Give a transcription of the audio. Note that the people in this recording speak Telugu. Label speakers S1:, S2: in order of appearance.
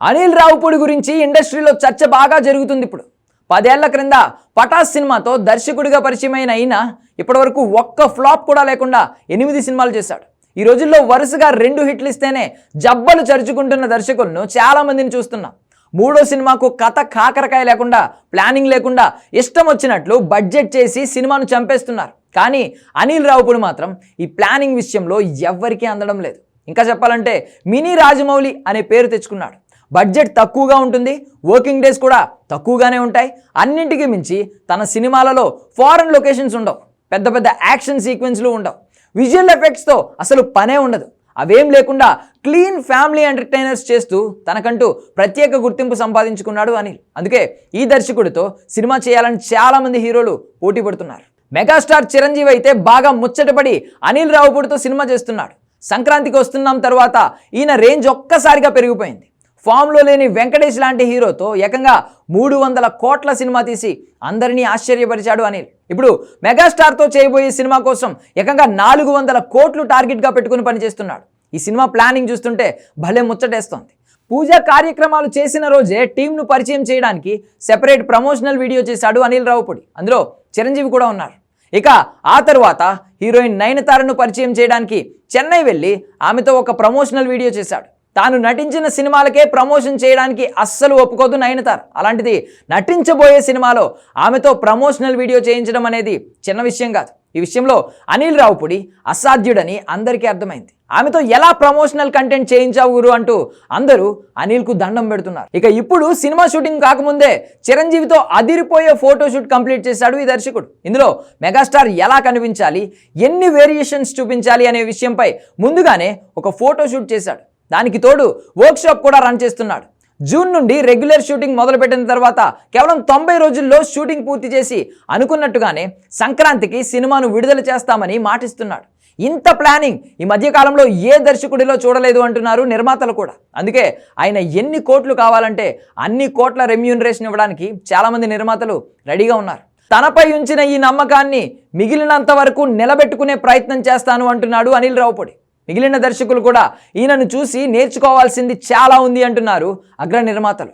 S1: అనిల్ రావుపూడి గురించి ఇండస్ట్రీలో చర్చ బాగా జరుగుతుంది ఇప్పుడు. పదేళ్ళ క్రింద పటాస్ సినిమాతో దర్శకుడిగా పరిచయమైన అయిన ఇప్పటివరకు ఒక్క ఫ్లాప్ కూడా లేకుండా ఎనిమిది సినిమాలు చేశాడు. ఈ రోజుల్లో వరుసగా రెండు హిట్లు ఇస్తేనే జబ్బలు చరుచుకుంటున్న దర్శకులను చాలామందిని చూస్తున్నాం. మూడో సినిమాకు కథ కాకరకాయ లేకుండా ప్లానింగ్ లేకుండా ఇష్టం వచ్చినట్లు బడ్జెట్ చేసి సినిమాను చంపేస్తున్నారు. కానీ అనిల్ రావుపూడి మాత్రం ఈ ప్లానింగ్ విషయంలో ఎవ్వరికీ అందడం లేదు. ఇంకా చెప్పాలంటే మినీ రాజమౌళి అనే పేరు తెచ్చుకున్నాడు. బడ్జెట్ తక్కువగా ఉంటుంది వర్కింగ్ డేస్ కూడా తక్కువగానే ఉంటాయి. అన్నింటికి మించి తన సినిమాలలో ఫారెన్ లొకేషన్స్ ఉండవు పెద్ద పెద్ద యాక్షన్ సీక్వెన్స్లు ఉండవు. విజువల్ ఎఫెక్ట్స్తో అసలు పనే ఉండదు. అవేం లేకుండా క్లీన్ ఫ్యామిలీ ఎంటర్టైనర్స్ చేస్తూ తనకంటూ ప్రత్యేక గుర్తింపు సంపాదించుకున్నాడు అనిల్. అందుకే ఈ దర్శకుడితో సినిమా చేయాలని చాలామంది హీరోలు పోటీ పడుతున్నారు. మెగాస్టార్ చిరంజీవి అయితే బాగా ముచ్చటపడి అనిల్ రావుపూడితో సినిమా చేస్తున్నాడు. సంక్రాంతికి వస్తున్నాం తర్వాత ఈయన రేంజ్ ఒక్కసారిగా పెరిగిపోయింది. ఫామ్లో లేని వెంకటేష్ లాంటి హీరోతో ఏకంగా మూడు వందల కోట్ల సినిమా తీసి అందరినీ ఆశ్చర్యపరిచాడు అనిల్. ఇప్పుడు మెగాస్టార్తో చేయబోయే సినిమా కోసం ఏకంగా నాలుగు వందల కోట్లు టార్గెట్గా పెట్టుకుని పనిచేస్తున్నాడు. ఈ సినిమా ప్లానింగ్ చూస్తుంటే భలే ముచ్చటేస్తోంది. పూజా కార్యక్రమాలు చేసిన రోజే టీంను పరిచయం చేయడానికి సెపరేట్ ప్రమోషనల్ వీడియో చేశాడు అనిల్ రావుపూడి. అందులో చిరంజీవి కూడా ఉన్నారు. ఇక ఆ తర్వాత హీరోయిన్ నయనతారను పరిచయం చేయడానికి చెన్నై వెళ్ళి ఆమెతో ఒక ప్రమోషనల్ వీడియో చేశాడు. తాను నటించిన సినిమాలకే ప్రమోషన్ చేయడానికి అస్సలు ఒప్పుకోదు నయనతార. అలాంటిది నటించబోయే సినిమాలో ఆమెతో ప్రమోషనల్ వీడియో చేయించడం అనేది చిన్న విషయం కాదు. ఈ విషయంలో అనిల్ రావుపుడి అసాధ్యుడని అందరికీ అర్థమైంది. ఆమెతో ఎలా ప్రమోషనల్ కంటెంట్ చేయించావు గురు అంటూ అందరూ అనిల్కు దండం పెడుతున్నారు. ఇక ఇప్పుడు సినిమా షూటింగ్ కాకముందే చిరంజీవితో అదిరిపోయే ఫోటోషూట్ కంప్లీట్ చేశాడు ఈ దర్శకుడు. ఇందులో మెగాస్టార్ ఎలా కనిపించాలి ఎన్ని వేరియేషన్స్ చూపించాలి అనే విషయంపై ముందుగానే ఒక ఫోటోషూట్ చేశాడు. దానికి తోడు వర్క్షాప్ కూడా రన్ చేస్తున్నాడు. జూన్ నుండి రెగ్యులర్ షూటింగ్ మొదలుపెట్టిన తర్వాత కేవలం తొంభై రోజుల్లో షూటింగ్ పూర్తి చేసి అనుకున్నట్టుగానే సంక్రాంతికి సినిమాను విడుదల చేస్తామని మాటిస్తున్నాడు. ఇంత ప్లానింగ్ ఈ మధ్యకాలంలో ఏ దర్శకుడిలో చూడలేదు అంటున్నారు నిర్మాతలు కూడా. అందుకే ఆయన ఎన్ని కోట్లు కావాలంటే అన్ని కోట్ల రెమ్యూనరేషన్ ఇవ్వడానికి చాలామంది నిర్మాతలు రెడీగా ఉన్నారు. తనపై ఉంచిన ఈ నమ్మకాన్ని మిగిలినంత వరకు నిలబెట్టుకునే ప్రయత్నం చేస్తాను అంటున్నాడు అనిల్ రావుపొడి. మిగిలిన దర్శకులు కూడా ఈయనను చూసి నేర్చుకోవాల్సింది చాలా ఉంది అంటున్నారు అగ్ర నిర్మాతలు